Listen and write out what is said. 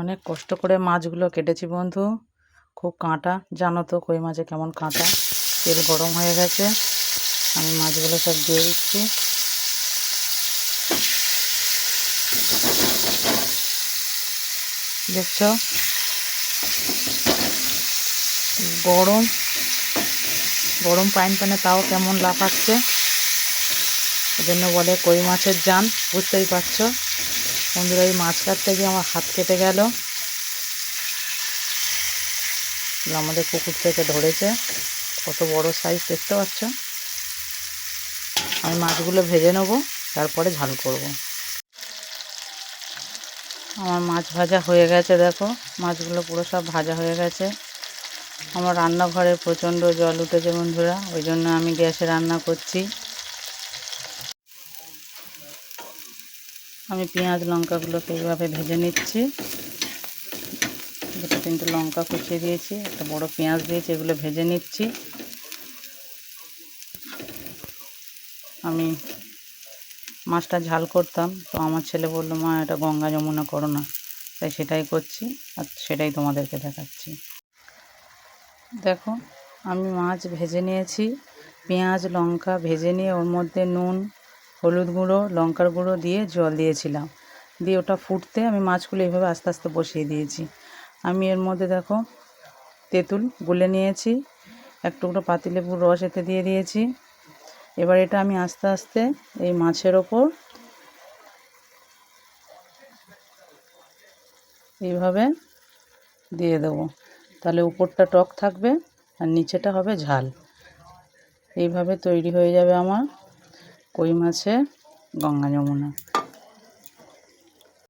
অনেক কষ্ট করে মাছগুলো কেটেছি বন্ধু। খুব কাঁটা, জানো তো কই মাছে কেমন কাঁটা। তেল গরম হয়ে গেছে, আমি মাছগুলো সব দিয়ে দিচ্ছি। দেখছ? গরম গরম পাইন প্যানে তাও কেমন লাফাচ্ছে। এজন্য বলে কই মাছের জান বুঝতেই পারছ? বন্ধুরা, এই মাছ কাটতে গিয়ে আমার হাত কেটে গেল। আমাদের পুকুর থেকে ধরেছে। কত বড় সাইজ দেখতে পাচ্ছ? আমি মাছগুলো ভেজে নেব, তারপরে ঝাল করব। আমার মাছ ভাজা হয়ে গেছে, দেখো। মাছগুলো পুরো সব ভাজা হয়ে গেছে। আমার রান্নাঘরে প্রচণ্ড জল উঠেছে বন্ধুরা, ওই জন্য আমি গ্যাসে রান্না করছি। আমি পেঁয়াজ লঙ্কাগুলোকে এইভাবে ভেজে নিচ্ছি। দুটো তিনটে লঙ্কা কুচিয়ে দিয়েছি, একটা বড় পেঁয়াজ দিয়েছি, এগুলো ভেজে নিচ্ছি। আমি মাছটা ঝাল করতাম, তো আমার ছেলে বলল, মা, এটা গঙ্গা যমুনা করো না। তাই সেটাই করছি, আর সেটাই তোমাদেরকে দেখাচ্ছি। দেখো, আমি মাছ ভেজে নিয়েছি, পেঁয়াজ, লঙ্কা ভেজে নিয়ে ওর মধ্যে নুন হলুদ গুঁড়ো, লঙ্কার গুঁড়ো দিয়ে জল দিয়েছিলাম। দিয়ে ওটা ফুটতে আমি মাছগুলো এইভাবে আস্তে আস্তে বসিয়ে দিয়েছি। আমি এর মধ্যে দেখো তেঁতুল গুলে নিয়েছি, এক টুকরো পাতিলেবুর রস এতে দিয়ে দিয়েছি। এবার এটা আমি আস্তে আস্তে এই মাছের ওপর এইভাবে দিয়ে দেবো। তাহলে উপরটা টক থাকবে আর নিচেটা হবে ঝাল। এইভাবে তৈরি হয়ে যাবে আমার কই মাছের গঙ্গা যমুনা।